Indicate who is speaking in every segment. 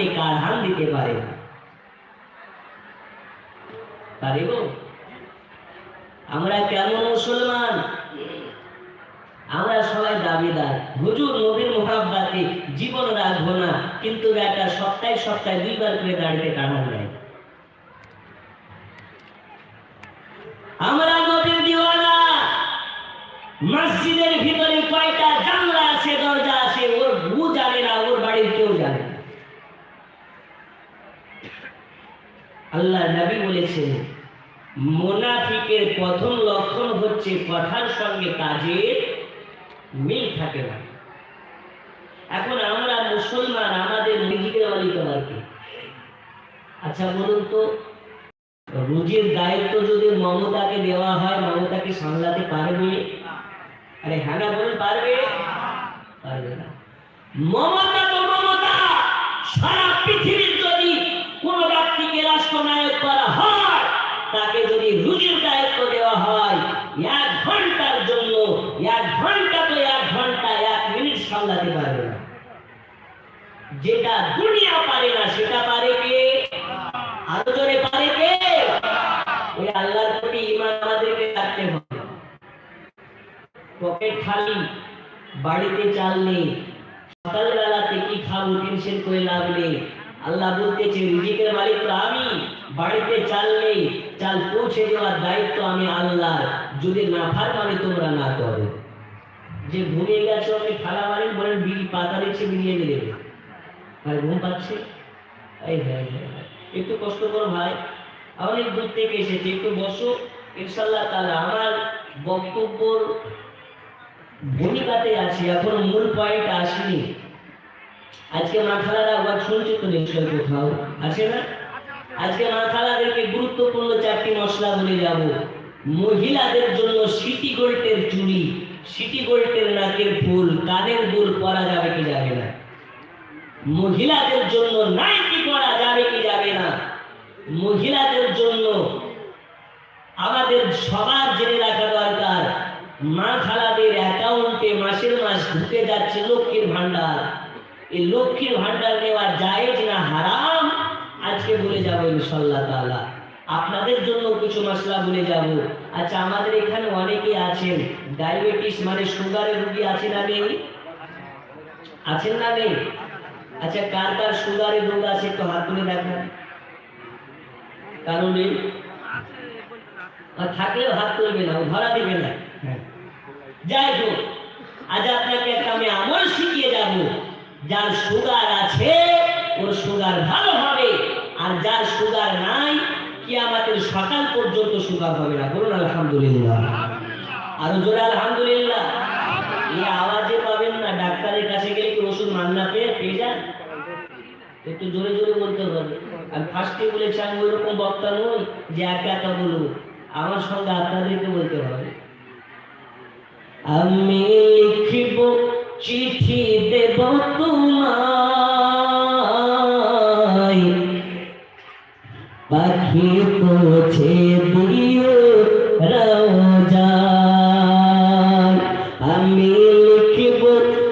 Speaker 1: হাতে কাঢ়ান দিতে পারে। পারিব আমরা কেমন মুসলমান? আমরা সবাই দাবিদার। হুজুর নবীর মোহাব্বাতে জীবন রাখব না, কিন্তু একটা সপ্তাহে সপ্তাহে দুইবার করে দাঁড়িয়ে কাঢ়ান দেয়। আমরা নবীর দিওয়ানা। মসজিদের ভিতরে কয়টা জানলা আছে, দরজা আছে, ওর বউ জানে না, ওর বাড়ির কেউ জানে না আল্লাহ নবী বলেছেন, মোনাফিকের প্রথম লক্ষণ হচ্ছে কথার সঙ্গে কাজের মিল থাকে না। এখন আমরা মুসলমান, আমাদের নিজেদের মালিক আবার আচ্ছা বলুন তো, রুজির দায়িত্ব যদি মমতাকে দেওয়া হয় মমতাকে সামলাতে পারবে? আরে হ্যাঁ বলুন, পারবে? পারবে না। মমতা তো মমতা, সারা কোন রাষ্ট্রনায়ক করা হয়, তাকে যদি রুজির দায়িত্ব দেওয়া হয়, এক ঘণ্টার জন্য, এক ঘণ্টা তো এক ঘণ্টা, এক মিনিট সামলাতে পারবে না। যেটা দুনিয়া পারে না, সেটা পারে কে? আরও জোরে পারে কে? ওই আল্লাহর প্রতি ইমান আমাদেরকে রাখতে হবে। পকেট খালি, বাড়িতে চাল নেই, সকালবেলাতে কি খাব, টেনশন করে লাভ নেই। আল্লাহ বলতেছে রিজিকের মালিক তো আমি, বাড়িতে চাল নেই। চাল পৌঁছে দেওয়ার দায়িত্ব আমি আল্লাহ যদি না মানে তোমরা না করো। যে ঘুমিয়ে গেছে, ওকে ঠালা মারেন, বলেন, বিড়ি পাতা দিচ্ছে বিড়িয়ে নিয়ে দেবে আর ঘুম পাচ্ছে? এই হ্যাঁ। একটু কষ্ট করো ভাই। অনেক দূর থেকে এসেছে, একটু বসো। ইনশাল্লাহ তাআলা আমার বক্তব্যর ভূমিকাতে আছি, এখন মূল পয়েন্ট আসেনি। আজকে মা খালারা আবার শুনছে তো নিশ্চয় কোথাও আছে না? আজকে মা খালাদেরকে গুরুত্বপূর্ণ চারটি মশলা বলে যাব। মহিলাদের জন্য সিটি গোল্ডের চুড়ি সিটি গোল্ডের নাকের ফুল কানের দুল পরা যাবে কি যাবে না? মহিলাদের জন্য নাইটি পরা যাবে কি যাবে না? মহিলাদের জন্য আমাদের সবার জেনে রাখা দরকার মা খালাদের অ্যাকাউন্টে মাসের মাস ঢুকে যাচ্ছে লক্ষ্মীর ভান্ডার এই লক্ষ্মীর ভান্ডার নেওয়া জায়েজ না হারাম? আজকে বলে যাব ইনশাল্লাহ তাআলা। আপনাদের জন্য কিছু মশলা বলে যাব। আচ্ছা আমাদের এখানে অনেকে আছেন। ডায়াবেটিস মানে সুগারের রোগী আছে না নেই? আছেন না নেই? আচ্ছা কার কার সুগারের রোগ আছে একটু হাত তুলে দেখান। কারণ থাকলেও হাত তুলবে না ধরা দিবে না। যাই হোক আজ আপনাকে একটা আমি আমল শিখিয়ে যাব। যার সুগার আছে, ওর সুগার ভালো হবে। আর যার সুগার নাই কি আমাদের সকাল পর্যন্ত সুগার হবে না। বলুন, আলহামদুলিল্লাহ। আরও জোরে আলহামদুলিল্লাহ। এই আওয়াজে পাবেন না, ডাক্তারের কাছে গেলে কি ওষুধ মান্না পেয়ে পেয়ে যান? একটু জোরে জোরে বলতে হবে। আর ফার্স্টে বলেছি, আমি ওইরকম বক্তা নই যে একা একা বলব। আমার সঙ্গে আপনাদেরকে বলতে হবে। আমি লিখিব চিঠি দেব তোমায়। পাখি পৌঁছে দিও আমি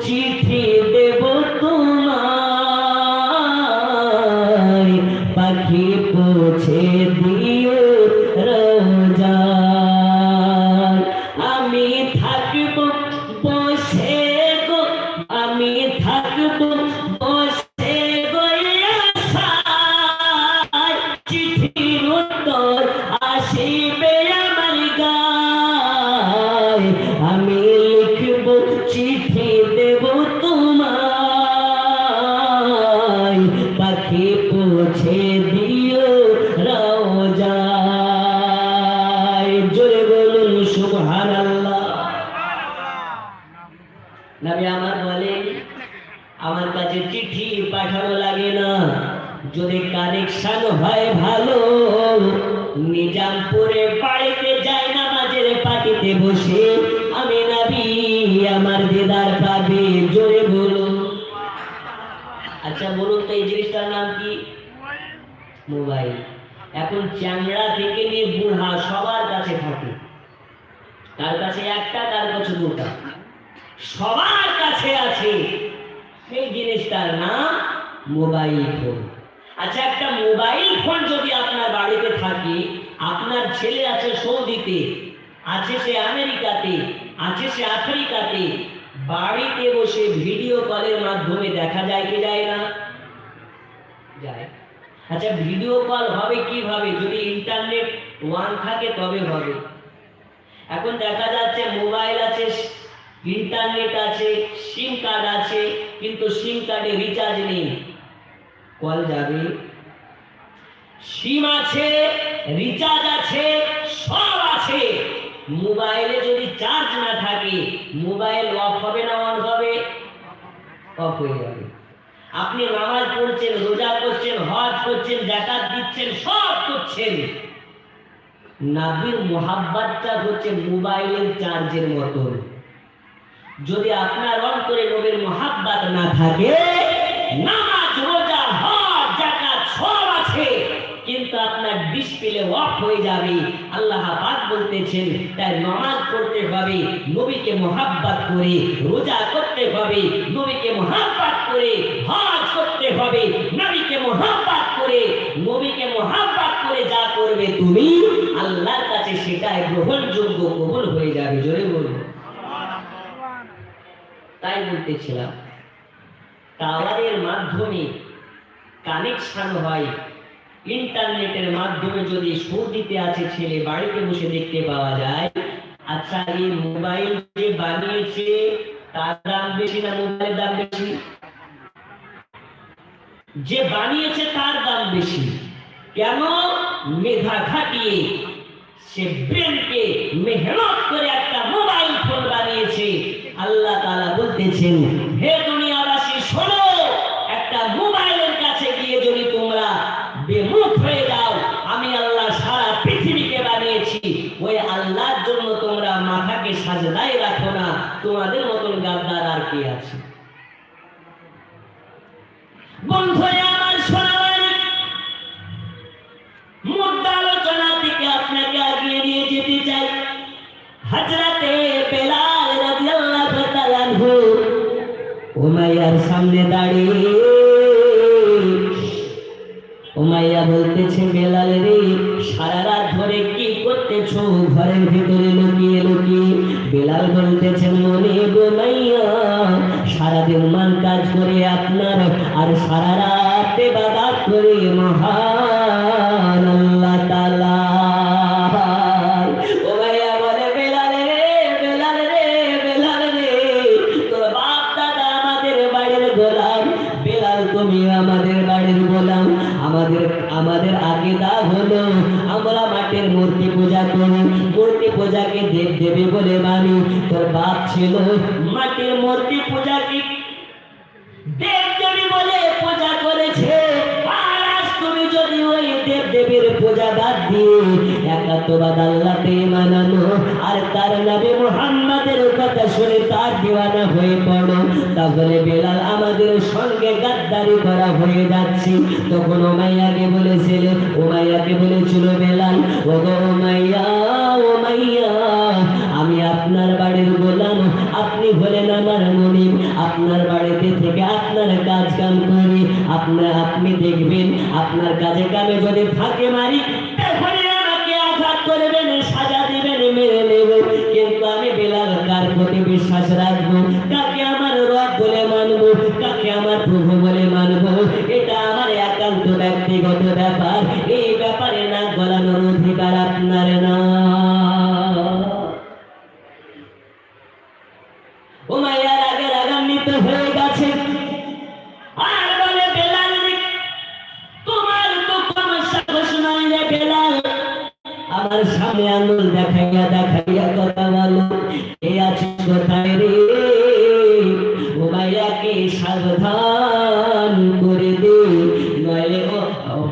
Speaker 1: চিঠি পাখি পৌঁছে দিও বলেন আমার কাছে চিঠি পাঠানো লাগে না। যদি কানেকশন হয় ভালো, নিজামপুরে বাড়িতে যাই না মাঝের পাটিতে বসে, আমি নবী আমার দিদার পাবে জোরে বলুন আচ্ছা বলুন তো এই জিনিসটার নাম কি? মোবাইল। এখন চ্যাংড়া থেকে নিয়ে বুড়া সবার কাছে থাকে। তার কাছে একটা, তার কাছে দুটা। সবার কাছে আছে। সেই জিনিসটার নাম মোবাইল ফোন। আচ্ছা একটা মোবাইল ফোন যদি আপনার বাড়িতে থাকে, আপনার ছেলে আছে সৌদিতে, আছে সে আমেরিকাতে, আছে সে আফ্রিকাতে, বাড়িতে বসে ভিডিও কলের মাধ্যমে দেখা যায় কি যায় না? যায়। আচ্ছা ভিডিও কল হবে কীভাবে? যদি ইন্টারনেট ওয়ান থাকে তবে হবে। এখন দেখা যাচ্ছে মোবাইল আছে ইন্টারনেট আছে, সিম কার্ড আছে, কিন্তু সিম কার্ডে রিচার্জ নেই। কল যাবে? সিম আছে রিচার্জ আছে, সব আছে। মোবাইলে যদি চার্জ না থাকে, মোবাইল অফ হবে না অন হবে? অফ হয়ে যাবে। আপনি নামাজ পড়ছেন, রোজা করছেন, হজ করছেন, জাকাত দিচ্ছেন, সব করছেন। নাবির মোহাব্বাতটা হচ্ছে মোবাইলের চার্জের মতন। যদি আপনার অন্তরে নবীর মোহাব্বাত না থাকে, নামাজ, রোজা, হজ জাকাত সব আছে, কিন্তু আপনার ডিসপ্লে অফ হয়ে যাবে। আল্লাহ পাক বলতেছেন, তাই নামাজ পড়তে হবে, নবীকে মোহাব্বত করে, রোজা করতে হবে, নবীকে মোহাব্বত করে, হজ করতে হবে, নবীকে মোহাব্বত করে, নবীকে মোহাব্বত করে যা করবে তুমি, আল্লাহর কাছে সেটাই গ্রহণযোগ্য, কবুল হয়ে যাবে। জোরে বলব তাই বলতেছিলাম। টাওয়ারের মাধ্যমে কানেকশন হয়। ইন্টারনেটের মাধ্যমে যদি সৌদিতে আছে, ছেলে বাড়িতে বসে দেখতে পাওয়া যায়। আচ্ছা এই মোবাইল যে বানিয়েছে, তার দাম বেশি না মোবাইলের দাম বেশি? যে বানিয়েছে, তার দাম বেশি। কেন? মেধা খাটিয়ে সে ব্রেনকে মেহনত করে একটা মোবাইল ফোন বানিয়েছে। আল্লাহ বলতেছেন হে দুনিয়াবাসী লুকিয়ে লুকিয়ে বেলাল বলতেছে মনে গোমাইয়া সারাদিন মান কাজ করে আপনার, আর সারা রাতে বাদাত করে মহান দেবে বলে মানি তোর বাপ ছিল মাটির মূর্তি পূজাকে দেব দেবী বলে পূজা করেছে তুমি যদি ওই দেব পূজা বাদ দিয়ে হয়ে পড়ো, তাহলে বেলাল আমাদের সঙ্গে গাদ্দারি করা হয়ে বলেছিল ওমাইয়াকে বলেছিল বেলাল ও গো ওমাইয়া আপনার বাড়ির গোলাম, আপনি হলেন আমার মনিম আপনার বাড়িতে থেকে আপনার কাজ কাম করি। আপনার আপনি দেখবেন আপনার কাজে কামে যদি ফাঁকে মারি সাজা দিবেন, মেরে কিন্তু আমি বেলাল কার প্রতি বিশ্বাস রাখব? কাকে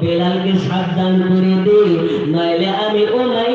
Speaker 1: বেলালকে সাবধান করে দে নইলে আমি উমাইয়া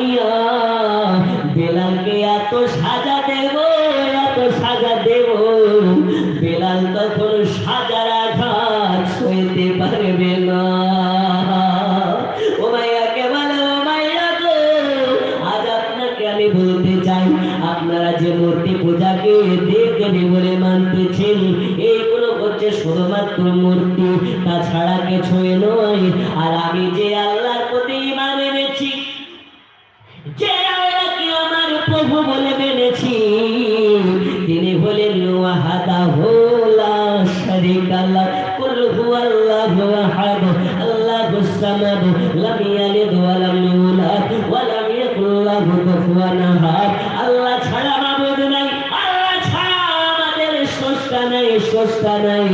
Speaker 1: হোলা শারিকা লা, কুল হুয়াল্লাহু আহাদ আল্লাহুস সামাদ, লাম ইয়ালিদ ওয়া লাম ইউলাদ, ওয়া লাম ইয়াকুল লাহু কুফুয়ান আহাদ। আল্লাহ ছাড়া মাবুদ নাই, আল্লাহ ছাড়া আমাদের স্রষ্টা নাই স্রষ্টা নাই।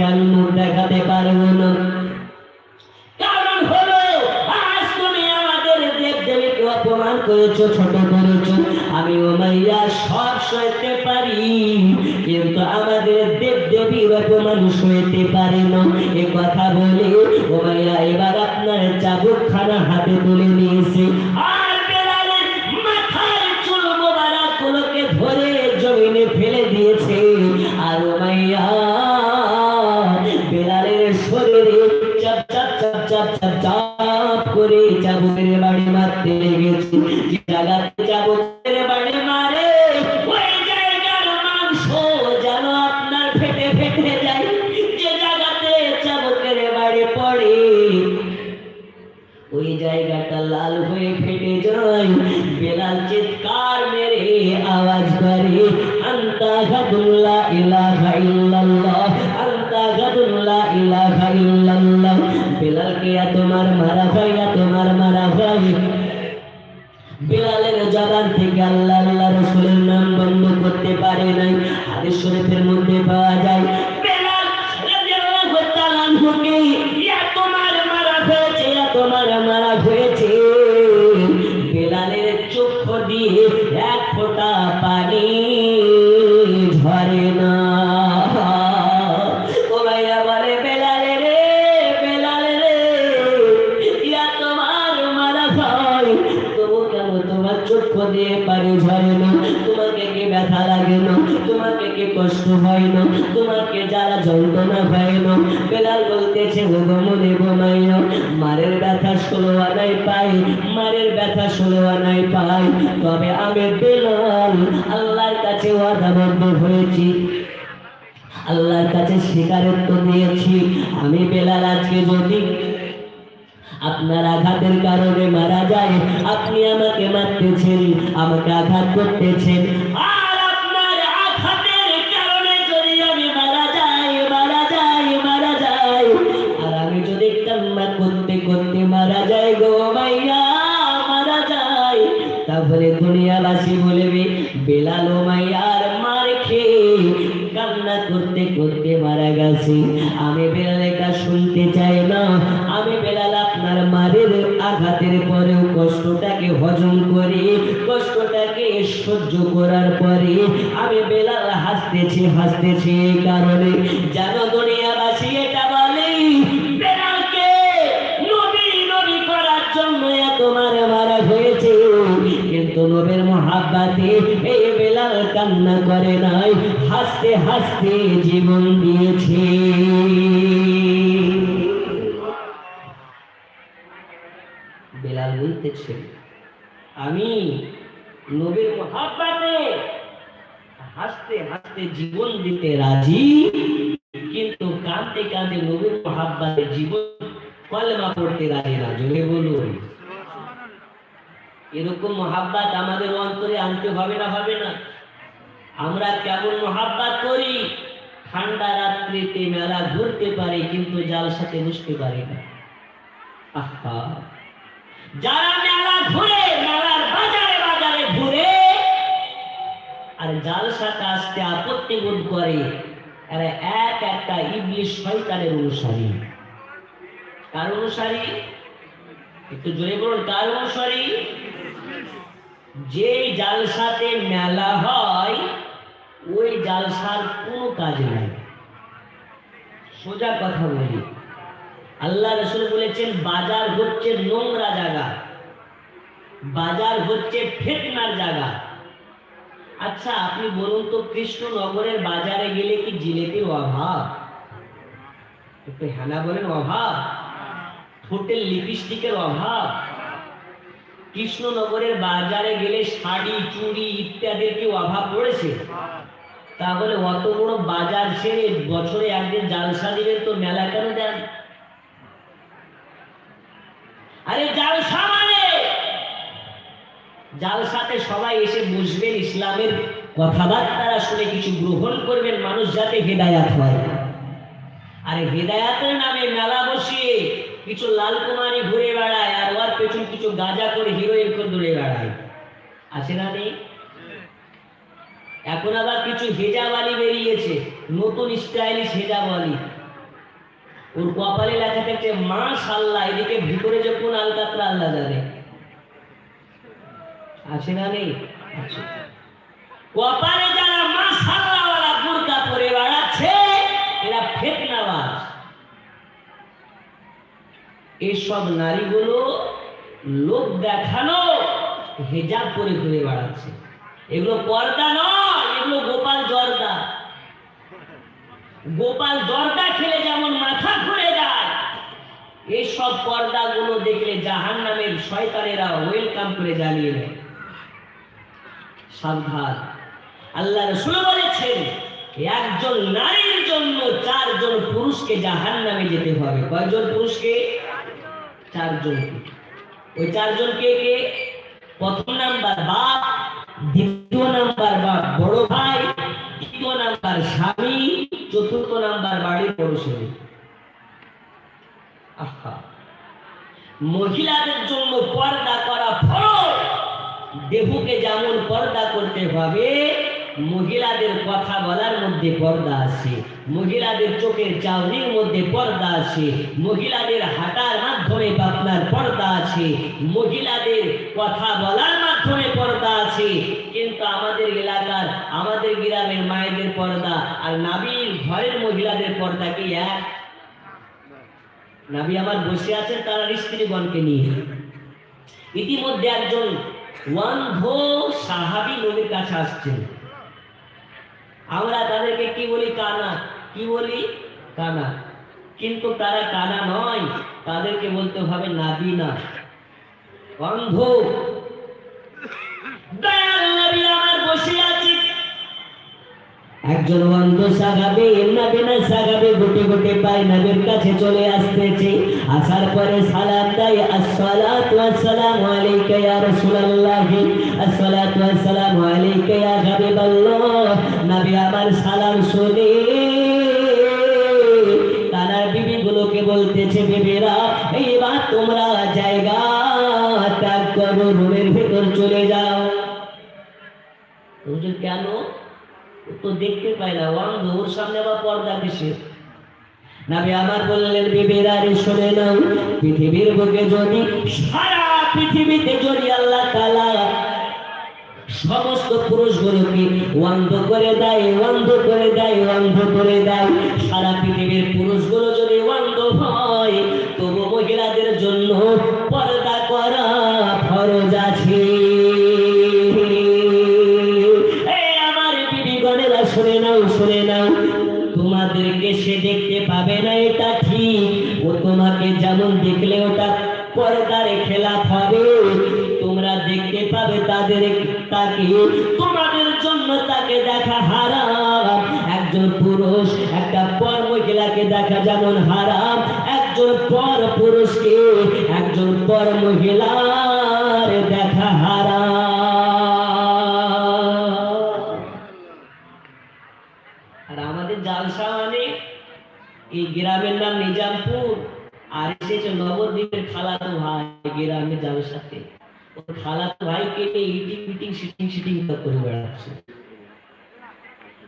Speaker 1: সম্মুখে আমি মুখ দেখাতে পারব না। কারণ হলো, আজ তুমি আমাদের দেব দেবীকে অপমান করেছ, ছোট করেছ। আমি ওমাইয়া সব সইতে পারি, কিন্তু আমাদের দেব দেবীর অপমান সইতে পারে না। এ কথা বলে ওমাইয়া এবার আপনার চাবুক খানা হাতে তুলে নিয়েছে। আর বাড়ি মারতে লেগেছে যে জায়গাতে চাবুকের বাড়ি মারে আল্লাহ আল্লাহ রসুলের নাম বন্ধ করতে পারে নাই। হাদিস শরীফের বেলাল আল্লাহর কাছে ওয়াদাবদ্ধ হয়েছি। আল্লাহর কাছে স্বীকারত্ব দিয়েছি, আমি বেলাল আজকে যদি আপনার আঘাতের কারণে মারা যায়, আপনি আমাকে মারতেছেন, আমাকে আঘাত করতেছেন। আর আমি বেলাল আপনার মারের আঘাতের পরেও কষ্টটাকে হজম করে, কষ্টটাকে সহ্য করার পরে আমি বেলাল হাসতেছি হাসতেছি এই কারণে। যেন দুনিয়াবাসী এটা বলে কান্না করে নাই, হাসতে হাসতে জীবন দিয়েছে। বলতেছে আমি নবীর মহাব্বাতে হাসতে হাসতে জীবন দিতে রাজি, কিন্তু কাঁদতে কাঁদতে নবীর মহাব্বাতে জীবন কলমা পড়তে রাজি না। জোরে বলুন। এরকম মহাব্বাত আমাদের অন্তরে আনতে হবে না হবে না। আমরা কেমন মহাব্বাত করি? ঠান্ডা রাত্রিতে মেলা ঘুরতে পারে, কিন্তু জাল সাথে বসতে পারি না। আহা। যারা মেলা ঘুরে, মেলার বাজারে বাজারে ঘুরে, আর জালসাতে আসতে আপত্তি বোধ করে, এরা এক একটা ইবলিশ শয়তানের অনুসারী। কার অনুসারী? একটু জোরে বলুন, কার অনুসারী? যে জালসাতে মেলা হয়, ওই জালসার কোনো কাজ নাই। সোজা কথা বলি। আল্লাহ রসুল বলেছেন, বাজার হচ্ছে নোংরা জায়গা। বাজার হচ্ছে ফেতনার জায়গা। আচ্ছা আপনি বলুন তো, কৃষ্ণনগরের বাজারে গেলে কি জিলেপির অভাব? একটু হেনা বলেন, অভাব? হোটেল লিপস্টিকের অভাব? কৃষ্ণনগরের বাজারে গেলে শাড়ি, চুড়ি ইত্যাদির কি অভাব পড়েছে? তাহলে অত বড় বাজার ছেড়ে বছরে একদিন জালসা দিবেন তো মেলা কেন দেন? আরে জালসা মানে জালসাতে সবাই এসে বসবেন ইসলামের কথাবার্তারা শুনে কিছু গ্রহণ করবেন, মানুষ যাতে হেদায়াত হয়। আরে হেদায়াতের নামে মেলা বসিয়ে কিছু লাল কুমারী ঘুরে বেড়ায়, আর ওর পেছন কিছু গাঁজা করে হিরোইন করে দৌড়ে বেড়ায়। আছে না নেই? এখন আবার কিছু হেজাবালি বেরিয়েছে, নতুন স্টাইলিশ হেজাবালি ওর কপালে লেখা থাকছে মা সাল্লাহ এদিকে ভিতরে যখন আলকাতরা আল্লাহ জানে। আছে না নেই? কপালে যারা মা সাল্লাহওয়ালা বুরকা পরে বেড়াচ্ছে এরা ফেতনাবাজ। এইসব নারীগুলো লোক দেখানো, হেজাব করে ঘুরে বেড়াচ্ছে। এগুলো পর্দা নয়, এগুলো গোপাল জর্দা। গোপাল জর্দা খেলে যেমন মাথা ঘুরে যায় এইসব পর্দাগুলো দেখলে জাহান নামের শয়তানেরা ওয়েলকাম করে জ্বালিয়ে দেয়। সাবধান। আল্লাহ রসুল বলেছেন, একজন নারীর জন্য চারজন পুরুষকে জাহান নামে যেতে হবে। কয়জন পুরুষকে? চারজন। ওই চারজন কে কে? প্রথম নাম্বার বাপ, দ্বিতীয় নাম্বার বাপ বড় ভাই, তৃতীয় নাম্বার স্বামী চতুর্থ নাম্বার বাড়ি ছেলে আহা। মহিলাদের জন্য পর্দা করা ফরজ। দেহুকে যেমন পর্দা করতে হবে মহিলাদের কথা বলার মধ্যে পর্দা আছে, মহিলাদের চোখের চাউনির মধ্যে পর্দা আছে, মহিলাদের হাঁটার মাধ্যমে আপনার পর্দা আছে, মহিলাদের কথা বলার মাধ্যমে পর্দা আছে, কিন্তু আমাদের এলাকার, আমাদের গ্রামের মায়েদের পর্দা আর নাবির ঘরের মহিলাদের পর্দা কি এক? নাবি আমার বসে আছেন তারা স্ত্রীগণকে নিয়ে। ইতিমধ্যে একজন ওয়ান্ধ সাহাবি নবীর কাছে আসছেন। আমরা তাদেরকে কি বলি? কানা। কি বলি? কানা। কিন্তু তারা কানা নয়। তাদেরকে বলতে হবে নাবিনা। অন্ধ একজন অন্ধ নাবে না গুটে গুটে পায় নবীর কাছে চলে আসতেছে। আসার পরে সালাম দেয়, আসসালাতু ওয়াসসালামু আলাইকা ইয়া রাসূলুল্লাহ। আসসালাতু ওয়াসসালামু আলাইকা ইয়া হাবিবাল্লাহ। নবী আমার সালাম শুনে তারা বিবিগুলোকে বলতেছে, বিবিরা, এইবার তোমরা জায়গা ত্যাগ করো, রুমের ভেতর চলে যাও। হুজুর, কেন? তো দেখতে অন্ধ ওর সামনে আবার পর্দা কিসের? নাবি আমার বললেন, বিবিরা রে শুনে নাও পৃথিবীর বুকে যদি, সারা পৃথিবীতে যদি আল্লাহ তালা সমস্ত পুরুষগুলোকে অন্ধ করে দেয়, অন্ধ করে দেয়, অন্ধ করে দেয়, সারা পৃথিবীর পুরুষগুলো যদি অন্ধ হয়, তবু মহিলাদের জন্য পর্দা করা দেখলে ওটা পর্দারে খেলা হবে, তোমরা দেখতে পাবে তাদের তাকে। তোমাদের জন্য তাকে দেখা হারাম। একজন পুরুষ একটা পর মহিলাকে দেখা যেমন হারাম। একজন পর পুরুষকে একজন পর মহিলার দেখা হারাম। আর আমাদের জালসা অনেক এই গ্রামের নাম নিজামপুর। আর এসেছে নবদ্বীপের খালাতো ভাই গ্রামে যাবে সাথে, ওর খালাতো ভাইকে ইটিং, মিটিং, সিটিং সিটিং করে বেড়াচ্ছে।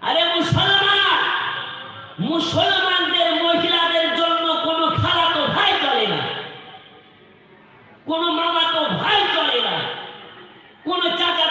Speaker 1: আরে মুসলমান, মুসলমানদের মহিলাদের জন্য কোন খালাতো ভাই চলে না। কোন মামাতো ভাই চলে না। কোন চাচা